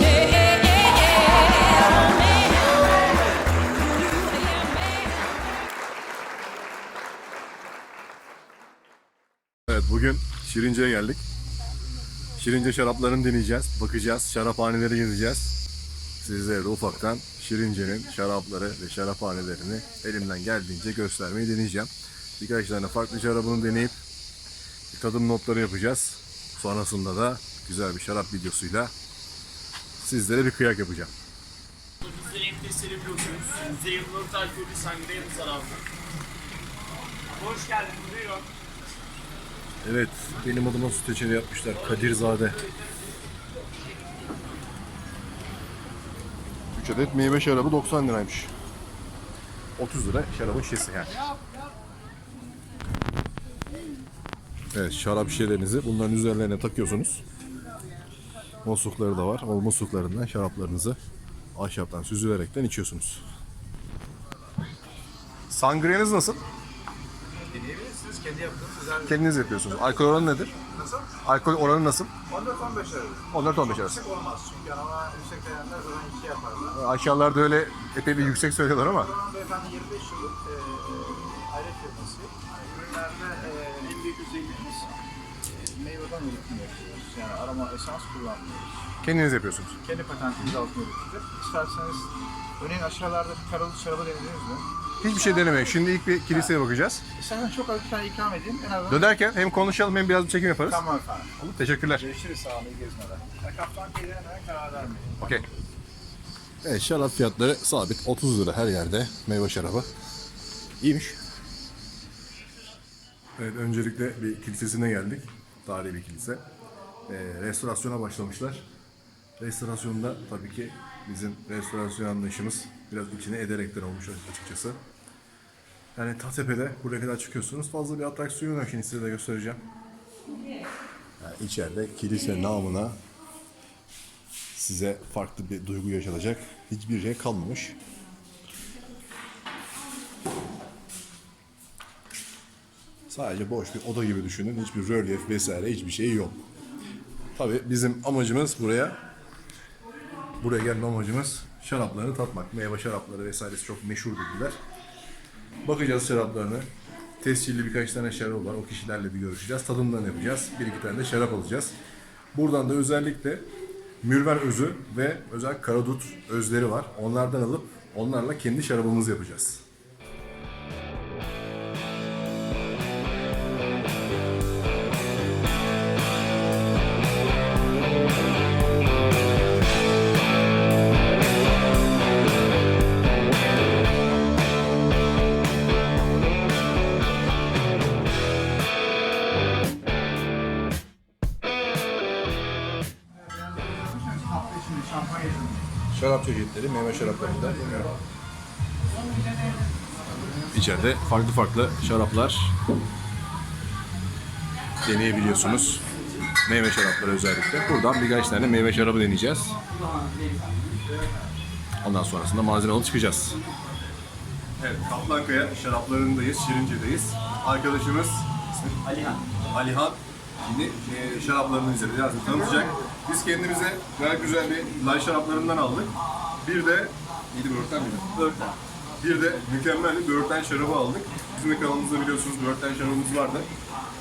E, e, e, evet bugün Şirince'ye geldik. Şirince şaraplarını deneyeceğiz, bakacağız, şaraphaneleri gezeceğiz. Sizlere de ufaktan Şirince'nin şarapları ve şaraphanelerini elimden geldiğince göstermeyi deneyeceğim. Birkaç tane farklı şarabını deneyip tadım notları yapacağız. Sonrasında da güzel bir şarap videosuyla sizlere bir kıyak yapacağım. Bizde enfesleri biliyorsunuz. %24 alkollü sangriyamız var abi. Hoş geldin, buyurun. Evet, benim adıma süt reçeli yapmışlar. Kadirzade. 3 adet meyve şarabı 90 liraymış. 30 lira şarabın şişesi yani. Evet, şarap şişelerinizi bunların üzerlerine takıyorsunuz. Muslukları da var. O musluklarından şaraplarınızı ahşaptan süzülerekten içiyorsunuz. Sangriyanız nasıl? Deneyebilirsiniz. Kendi yaptığınız güzel Kendiniz yapıyorsunuz. Alkol oranı nedir? Nasıl? Alkol oranı nasıl? 14-15 arası. 14-15 arası. Yüksek olmaz çünkü ama yüksek gelenler zaten iki yaparlar. Aşağılarda öyle epey bir yüksek söylüyorlar ama Bu zaman beyefendi 25 yıllık e, e, aile firması. Ürünlerde e, en büyük özelliğimiz meyveden üretim yapıyoruz. Yani aroma esans kullanmıyoruz. kendiniz yapıyorsunuz. Kendi patentimiz altında üretilir. İsterseniz örneğin aşağılarda bir karalı şarabı denediniz mi? Hiçbir şey denemeyin. Şimdi ilk bir kiliseye bakacağız. İsterseniz çok hafif bir tane ikram edeyim. En azından Dönerken hem konuşalım hem biraz bir çekim yaparız. Tamam efendim. Olur, teşekkürler. Görüşürüz sağ olun. iyi gezmeler. Kaptan hemen karar vermeyin. Okey. Evet şarap fiyatları sabit 30 lira her yerde meyve şarabı. İyiymiş. Evet öncelikle bir kilisesine geldik. Tarihi bir kilise. Ee, restorasyona başlamışlar. Restorasyonda tabii ki bizim restorasyon anlayışımız biraz içine ederekten olmuş açıkçası. Yani Tatepe'de buraya kadar çıkıyorsunuz. Fazla bir atraksiyon yok şimdi size de göstereceğim. Yani içeride kilise namına size farklı bir duygu yaşatacak hiçbir şey kalmamış. Sadece boş bir oda gibi düşünün. Hiçbir rölyef vesaire hiçbir şey yok. Tabii bizim amacımız buraya buraya gelme amacımız şaraplarını tatmak. Meyve şarapları vesairesi çok meşhur bilgiler. Bakacağız şaraplarını. Tescilli birkaç tane şarap var. O kişilerle bir görüşeceğiz. Tadımlarını yapacağız. Bir iki tane de şarap alacağız. Buradan da özellikle mürver özü ve özel karadut özleri var. Onlardan alıp onlarla kendi şarabımızı yapacağız. Şarap çeşitleri, meyve şaraplarında. İçeride farklı farklı şaraplar deneyebiliyorsunuz. Meyve şarapları özellikle. Buradan birkaç tane meyve şarabı deneyeceğiz. Ondan sonrasında malzeme alıp çıkacağız. Evet, Kaplankaya şaraplarındayız, Şirince'deyiz. Arkadaşımız Alihan. Alihan şimdi e, şaraplarını bize biraz da tanıtacak. Biz kendimize gayet güzel bir lay şaraplarından aldık. Bir de neydi böğürtlen miydi? Börtlen. Bir de mükemmel bir böğürtlen şarabı aldık. Bizim de kanalımızda biliyorsunuz böğürtlen şarabımız vardı.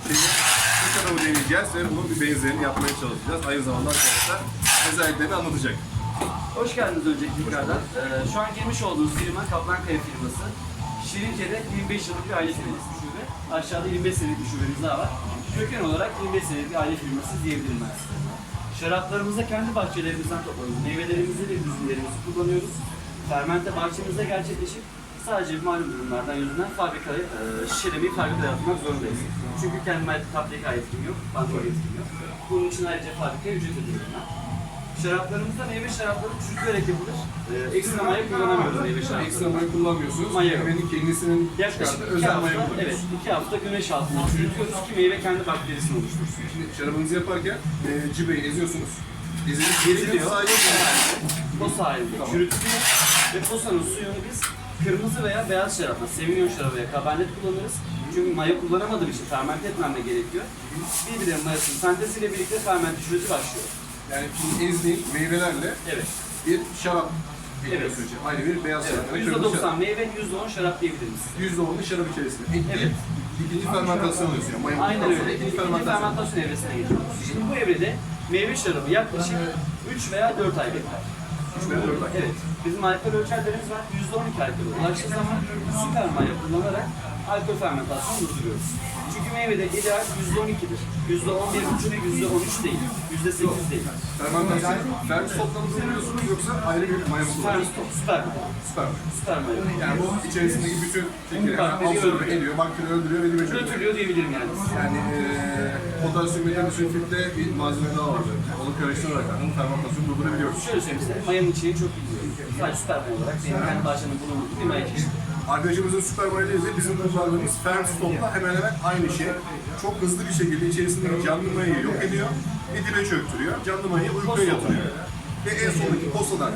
Şimdi bu şarabı deneyeceğiz ve bunun bir benzerini yapmaya çalışacağız. Aynı zamanda arkadaşlar özelliklerini anlatacak. Hoş geldiniz öncelikle tekrardan. Ee, şu an girmiş olduğunuz firma Kaplankaya firması. Şirince'de 25 yıllık bir aile firması bir şube. Aşağıda 25 senelik bir şubemiz daha var. Köken olarak 25 senelik bir aile firması diyebilirim ben size. Şaraplarımızı kendi bahçelerimizden topluyoruz. Meyvelerimizi ve üzümlerimizi kullanıyoruz. Fermente bahçemizde gerçekleşip sadece malum durumlardan yüzünden fabrikayı, e, şişelemeyi fabrikaya atmak zorundayız. Çünkü kendime fabrika yetkim yok, kontrol yetkim yok. Bunun için ayrıca fabrikaya ücret ödüyorum ben. Şaraplarımızda meyve şarapları çürütülerek yapılır. Ee, ekstra maya kullanamıyoruz meyve şarapları. Ekstra maya kullanmıyorsunuz. Maya yok. Meyvenin kendisinin Yaklaşık iki özel maya hafta, evet, kullanıyorsunuz. iki hafta güneş altında çürütüyoruz ki meyve kendi bakterisini oluştursun. Şimdi şarabınızı yaparken e, cibeyi eziyorsunuz. Ezilip Geziliyor. sadece Posa halinde çürütülüyor ve posanın suyunu biz kırmızı veya beyaz şarapla, Sauvignon şarabı veya Cabernet kullanırız. Çünkü maya kullanamadığım için fermente etmem de gerekiyor. Birbirinin mayasının senteziyle birlikte fermente çürütü başlıyor. Yani şimdi ezdiğim meyvelerle Evet. bir şarap Evet. yapıyorsunuz. Aynı bir beyaz Evet. şarap. yani kırmızı %90 şarap. meyve, %10 şarap diyebiliriz. %10'u şarap içerisinde. Ekleyip Evet. ikinci fermentasyon. Yani mayın Aynen öyle. ikinci İkinci fermentasyon. fermentasyon evresine geçiyoruz. Şimdi bu evrede meyve şarabı yaklaşık 3 veya 4 ay bekler. 3 veya 4 ay. Evet. Bizim alkol ölçerlerimiz var. %12 alkol ulaştığı zaman süper maya kullanarak alkol fermentasyonu durduruyoruz. Çünkü meyvede ideal %12'dir. %11,5 ve %13 değil. %8 değil. Fermentasyon, fermi stopla mı kullanıyorsunuz yoksa ayrı bir maya mı Süper, kullanıyorsunuz? süper. Süper. Süper maya. Yani bu içerisindeki bütün şekeri absorbe ediyor, bakteri öldürüyor ve dibe çöküyor. Götürüyor diyebilirim yani. Yani eee potasyum metal sülfitte bir malzeme daha var. Onu karıştırarak yani fermentasyonu durdurabiliyoruz. Şöyle söyleyeyim size, mayanın içini çok bilmiyorum. Sadece süper maya olarak benim kendi bahçemde bulunduğum bir maya çeşidi. Arkadaşımızın süper mayonezi bizim kullandığımız ferm stopla hemen hemen aynı şey. Çok hızlı bir şekilde içerisindeki canlı mayayı yok ediyor ve dibe çöktürüyor. Canlı mayayı uykuya yatırıyor. Ve en sondaki posadan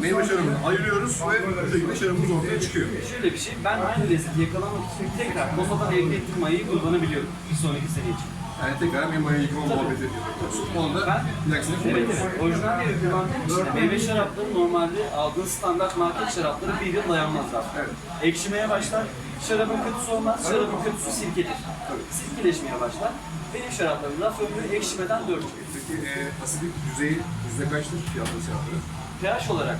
meyve şarabını ayırıyoruz ve bu şekilde şarabımız ortaya çıkıyor. Şöyle bir şey, ben aynı lezzeti yakalamak için tekrar posadan elde ettiğim mayayı kullanabiliyorum bir sonraki sene için. Yani tekrar bir maya yıkama muhabbeti yapıyorsun. Onu da Ben, bir dahaki sene evet kullanıyoruz. evet, orijinal için de meyve şarapları normalde aldığın standart market şarapları bir yıl dayanmazlar. Evet. Ekşimeye başlar, şarabın kötüsü olmaz, şarabın kötüsü sirkedir. Sirkeleşmeye başlar. Benim şaraplarım laf ömrü ekşimeden 4 yıl. Peki e, asidik düzeyi yüzde kaçtır yaptığınız şarapları? pH olarak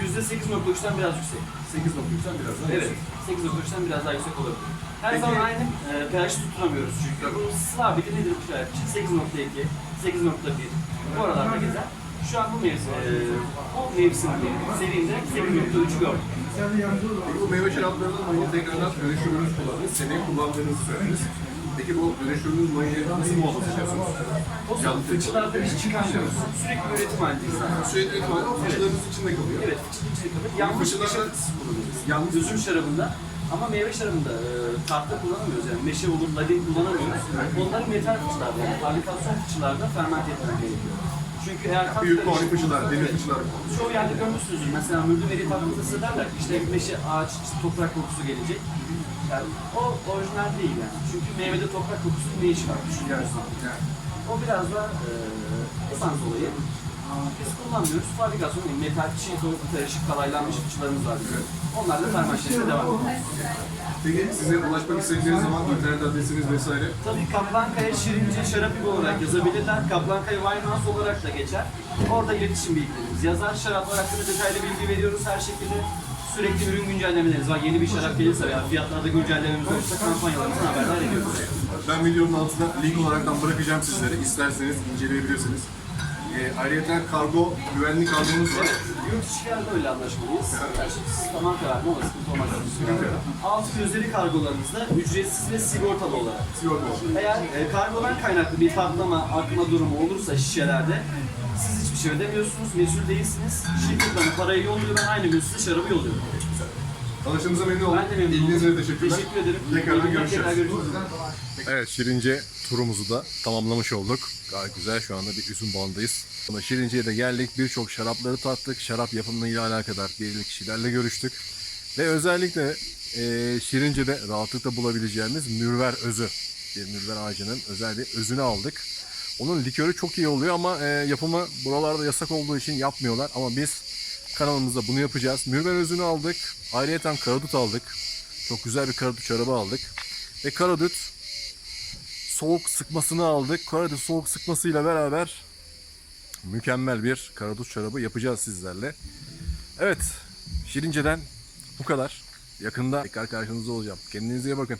%8.3'ten biraz yüksek. 8.3'ten biraz daha Evet, yüksek. 8.3'ten biraz daha yüksek olabilir. Her Peki- zaman aynı e, pH tutturamıyoruz çünkü. Bu sabiti nedir bu pH için? 8.2, 8.1 bu aralarda gezer. Şu an bu mevsim, e, bu mevsimde serinde 8.3 gördük. Peki bu meyve şaraplarının mayını tekrardan dönüşümünüz kullandınız. Seneye kullandığınızı söylediniz. Peki bu dönüşümünüz mayını nasıl muhafaza? O zaman fıçılarda hiç çıkarmıyoruz. Sürekli üretim halindeyiz. Sürekli ihtimalle fıçılarınız içinde kalıyor. Evet, fıçının içinde kalır. Yalnız Fıçılarda yalnız Üzüm şarabında ama meyve şarabında e, tahta kullanamıyoruz yani meşe olur, ladin kullanamıyoruz. Onları metal fıçılarda yani fabrikasyon fıçılarda fermente etmek gerekiyor. Çünkü eğer tat büyük karışık- fıçılar, demir fıçılar. Çoğu yerde görmüşsünüzdür. Mesela mürdümeri tatlısı derler ki işte meşe, ağaç, işte toprak kokusu gelecek. Yani o orijinal değil yani. Çünkü meyvede toprak kokusunun ne işi var düşünüyorsun. Yani O biraz da e, esans olayı. Biz kullanmıyoruz. Fabrikasyon değil, metal çiğ soğuk karışık kalaylanmış fıçılarımız var bizim. Onlarla fermenteşe devam ediyoruz. Peki size ulaşmak istediğiniz zaman internet adresiniz vesaire Tabii Kaplankaya Şirince Şarap olarak yazabilirler. Kaplankaya Wine House olarak da geçer. Orada iletişim bilgilerimiz yazar. Şaraplar hakkında detaylı bilgi veriyoruz her şekilde. Sürekli ürün güncellemelerimiz var. Yeni bir şarap gelirse veya fiyatlarda güncellememiz olursa kampanyalarımızdan haberdar ediyoruz. Ben videonun altına link olaraktan bırakacağım sizlere. İsterseniz inceleyebilirsiniz. E, ayrıca kargo, güvenli kargomuz var. Yurt içilerde öyle anlaşmalıyız. Her şey tamam kararlı ama sıkıntı olmaz. Alt gözleri kargolarımızda ücretsiz ve sigortalı olarak. Sigorta var. Eğer e, kargodan kaynaklı bir patlama, akma durumu olursa şişelerde siz hiçbir şey ödemiyorsunuz, mesul değilsiniz. Şirket bana parayı yolluyor, ben aynı gün size şarabı yolluyorum. Tanıştığımıza memnun oldum. Ben de memnun İlginize oldum. teşekkürler. Teşekkür ederim. Tekrardan Tekrar görüşürüz. görüşürüz. Evet Şirince turumuzu da tamamlamış olduk. Gayet güzel şu anda bir üzüm bağındayız. Ama Şirince'ye de geldik. Birçok şarapları tattık. Şarap yapımıyla alakadar belirli kişilerle görüştük. Ve özellikle eee Şirince'de rahatlıkla bulabileceğimiz mürver özü. Bir mürver ağacının özel bir özünü aldık. Onun likörü çok iyi oluyor ama eee, yapımı buralarda yasak olduğu için yapmıyorlar. Ama biz kanalımızda bunu yapacağız. Mürver özünü aldık. Ayrıyeten karadut aldık. Çok güzel bir karadut şarabı aldık. Ve karadut soğuk sıkmasını aldık. Karadut soğuk sıkmasıyla beraber mükemmel bir karadut şarabı yapacağız sizlerle. Evet, Şirince'den bu kadar. Yakında tekrar karşınızda olacağım. Kendinize iyi bakın.